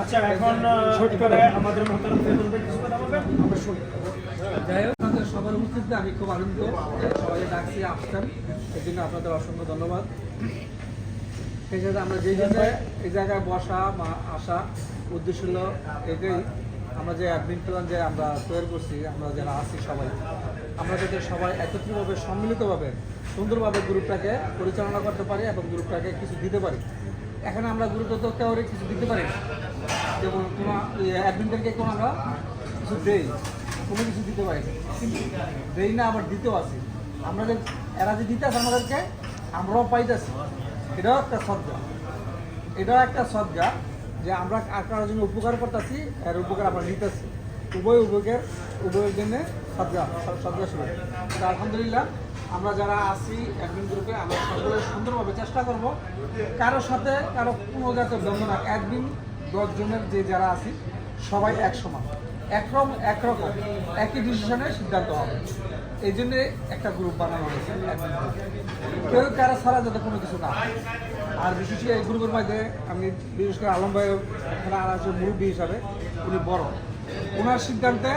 আচ্ছা এখন ছোট করে। আমাদের মোহতারাম ফেরদৌস ভাই কিছু কথা বলবেন? অবশ্যই যাই হোক আপনাদের সবার উপস্থিতিতে আমি খুব আনন্দিত। সবাই ডাকছি আসছেন। এই জন্য আপনাদের অসংখ্য ধন্যবাদ। সাথে আমরা যে জায়গায় এই জায়গায় বসা বা আসা উদ্দেশ্য হলো এটাই আমরা যে অ্যাডমিন প্ল্যান যে আমরা তৈরি করছি আমরা যারা আছি সবাই আমরা যাতে সবাই একত্রিতভাবে সম্মিলিতভাবে সুন্দরভাবে গ্রুপটাকে পরিচালনা করতে পারি এবং গ্রুপটাকে কিছু দিতে পারি। এখানে আমরা গ্রুপে তো কেউ কিছু দিতে পারি। যেমন কোনো অ্যাডমিনদেরকে কোনো আমরা কিছু দেই, কোনো কিছু দিতে পারি। কিন্তু দেই না, আবার দিতেও আছি। আমরা যে, এরা যে দিতে আছে আমাদেরকে, আমরাও পাইতেছি। এটাও একটা সদ্গা এটাও একটা সদ্গা যে আমরা আর কারোর জন্য উপকার করতেছি, এর উপকার আমরা নিতেছি। উভয় উভয়ের উভয়ের জন্য সদ্গা সদ্গা শুরু। আলহামদুলিল্লাহ আমরা যারা আছি অ্যাডমিন গ্রুপে আমরা সকলে সুন্দরভাবে চেষ্টা করব। কারোর সাথে কারও কোনো জাতীয় দ্বন্দ্ব না। অ্যাডমিন দশজনের যে যারা আছি, সবাই এক সমান একরকম একরকম একই ডিসিশনে সিদ্ধান্ত হবে। এই জন্যে একটা গ্রুপ বানানো হয়েছে। কেউ কারও ছাড়া যাতে কোনো কিছু না। আর বিশেষ করে এই গ্রুপের মধ্যে আমি বিশেষ করে আলম ভাই এখানে আর আছে মুরব্বী হিসাবে, উনি বড়। ওনার সিদ্ধান্তে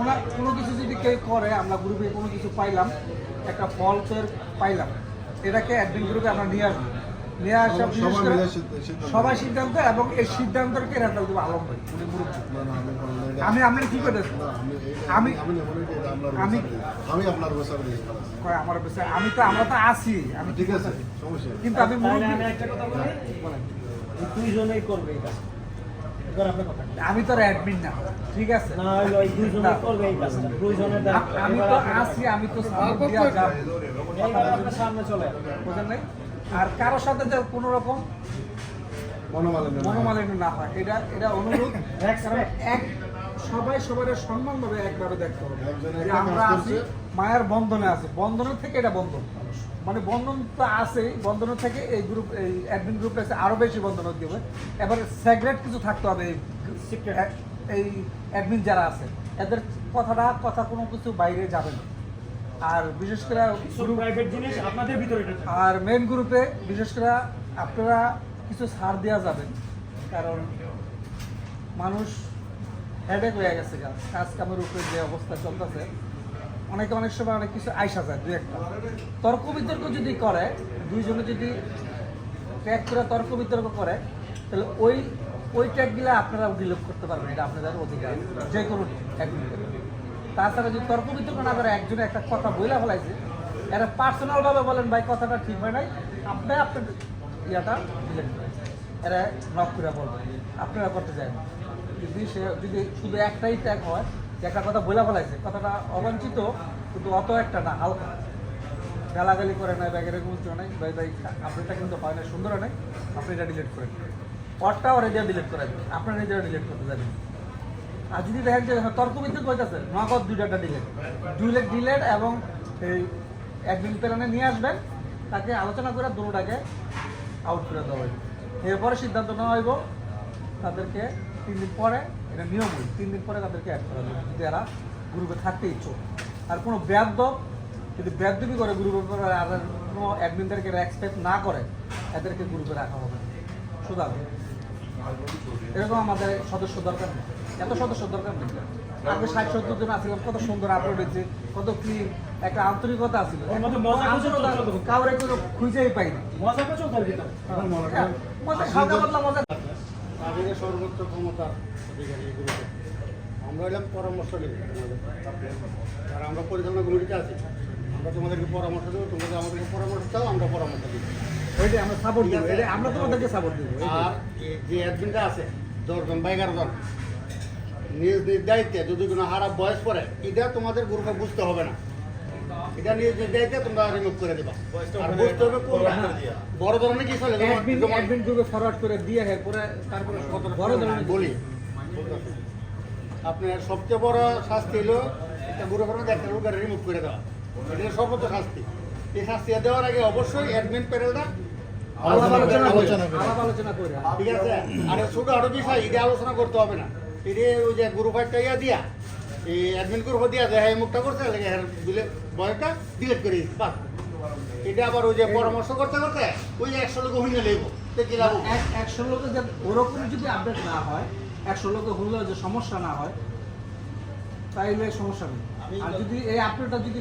ওনার কোনো কিছু যদি কেউ করে, আমরা গ্রুপে কোনো কিছু পাইলাম একটা ফল তৈরি পাইলাম। এটাকে অ্যাডমিন গ্রুপে আমরা নিয়ে আসব। নিয়ে আসা সবাই সিদ্ধান্ত এবং এই সিদ্ধান্তকে রেজাল দেবো আলম ভাই উনি মুরব্বী। আমি আপনি কি করতেছি না, আমি আমি- আমি আপনার বসার বসার আমার আমি তো আমরা তো আছি। আমি ঠিক আছে সমস্যা। কিন্তু আমি মুরব্বী আমি একটা কথা বলি দুইজনেই করবে এই কাজ আমি তো অ্যাডমিন না ঠিক আছে। আমি তো আছি আমি তো সামনে চলে নাই? আর কারোর সাথে যে কোনো রকম মনোমালিন্য না হয়। এটা এটা অনুরোধ এক সবাই সবার সন্মানভাবে একভাবে দেখতে হবে। আমরা আছি মায়ের বন্ধনে আছে। বন্ধনের থেকে এটা বন্ধন। মানে বন্ধন তো আছেই বন্ধনের থেকে এই গ্রুপ এই অ্যাডমিন গ্রুপে আছে আরও বেশি বন্ধন হতে হবে এবার সেগ্রেট কিছু থাকতে হবে এই এই অ্যাডমিন যারা আছে এদের কথাটা কথা কোনো কিছু বাইরে যাবে না। আর বিশেষ করে প্রাইভেট জিনিস আপনাদের ভিতরে আর মেন গ্রুপে বিশেষ করে আপনারা কিছু ছাড় দেওয়া যাবেন কারণ মানুষ হেডেক হয়ে গেছে। কাজ কামের উপরে যে অবস্থা চলতেছে অনেকে অনেক সময় অনেক কিছু আইসা যায় দু একটা। তর্ক বিতর্ক যদি করে, দুইজনে যদি ট্যাগ করে তর্ক বিতর্ক করে, তাহলে ওই ওই ট্যাগগুলো আপনারা ডিলিট করতে পারবেন, এটা আপনাদের অধিকার। যে কোনো তাছাড়া যদি তর্ক বিতর্ক না করে, একজনে একটা কথা বইলা ফেলাইছে, এরা পার্সোনালভাবে বলেন, ভাই, কথাটা ঠিক হয় নাই। আপনি আপনার ইয়াটা করেন এরা নক করে বলবেন আপনারা করতে না। যদি সে, যদি শুধু একটাই ট্যাগ হয় একটা কথা বইলা ফেলাইছে। কথাটা অবাঞ্ছিত, কিন্তু অত একটা না, হালকা। গালাগালি করে নাই, ব্যাগের এরকম কিছু নাই, ভাই ভাই আপনারটা কিন্তু হয় না সুন্দর নাই। আপনি এটা ডিলিট করেন। ওরটা ওর এটা ডিলিট করে দেন আপনার নিজেরা ডিলিট করতে যাবেন। আর যদি দেখেন যে তর্ক বিতর্ক হইতেছে, নগদ দুইটা ডিলেট দুই ডিলেট ডিলেট এবং এই একদিন প্ল্যানে নিয়ে আসবেন, তাকে আলোচনা করে দুটাকে আউট করে দেওয়া হইব। এরপরে সিদ্ধান্ত নেওয়া হইব তাদেরকে তিন দিন পরে এটা নিয়ম হইব তিন দিন পরে তাদেরকে অ্যাড করা যাবে যদি এরা গ্রুপে থাকতে ইচ্ছুক। আর কোনো ব্যাধ যদি ব্যাধবি করে গ্রুপের পরে আর কোনো অ্যাডমিনদেরকে এক্সপেক্ট না করে এদেরকে গ্রুপে রাখা হবে সুতরাং এরকম আমাদের সদস্য দরকার নেই। এত সদস্য দরকার নেই। আগে ষাট সত্তর জন আসছিলাম কত সুন্দর আপলোড হয়েছে কত ক্লিন একটা আন্তরিকতা আছিল। কাউরে কোনো খুঁজেই পাইনি। মজা সর্বোচ্চ ক্ষমতা অধিকারী আমরা এলাম পরামর্শ নেব তোমাদের। আর আমরা পরিচালনা কমিটিতে আছি। আমরা তোমাদেরকে পরামর্শ দেবো তোমাদের আমাদেরকে পরামর্শ দাও আমরা পরামর্শ দিব। ওইটা আমরা সাপোর্ট দিব এটা আমরা তোমাদেরকে সাপোর্ট দিব আর এই যে অ্যাডমিনটা আছে দশজন বা এগারো জন নিজ নিজ দায়িত্বে যদি কোনো হারা বয়স পড়ে এটা তোমাদের গ্রুপে বুঝতে হবে না। এটা নিজ নিজ তোমরা রিমুভ করে দেবা। আর বুঝতে হবে কোনটা বড় ধরনের কি চলে অ্যাডমিন অ্যাডমিন গ্রুপে ফরওয়ার্ড করে দিয়ে হ্যাঁ পরে তারপরে বড় ধরনের বলি। আপনার সবচেয়ে বড় শাস্তি হলো একটা গ্রুপের মধ্যে একটা লোকের রিমুভ করে দেওয়া। এটা সর্বোচ্চ শাস্তি। এই শাস্তি দেওয়ার আগে অবশ্যই অ্যাডমিন প্যানেলটা আলোচনা আলোচনা করে। আলোচনা করে। ঠিক আছে? আর ছোট আরও বিষয় এটা আলোচনা করতে হবে না। এটা ওই যে গ্রুপ একটা ইয়া দিয়া এই অ্যাডমিন গ্রুপ দিয়া যায় হ্যাঁ মুখটা করতে লাগে হ্যাঁ দিলে বয়টা ডিলেট করে বাস। এটা আবার ওই যে পরামর্শ করতে করতে ওই একশো লোক হইলে কি একশো লোক যে ওরকম যদি আপডেট না হয় একশো লোকে হলেও যে সমস্যা না হয় তাইলে সমস্যা নেই। আর যদি এই আপডেটটা যদি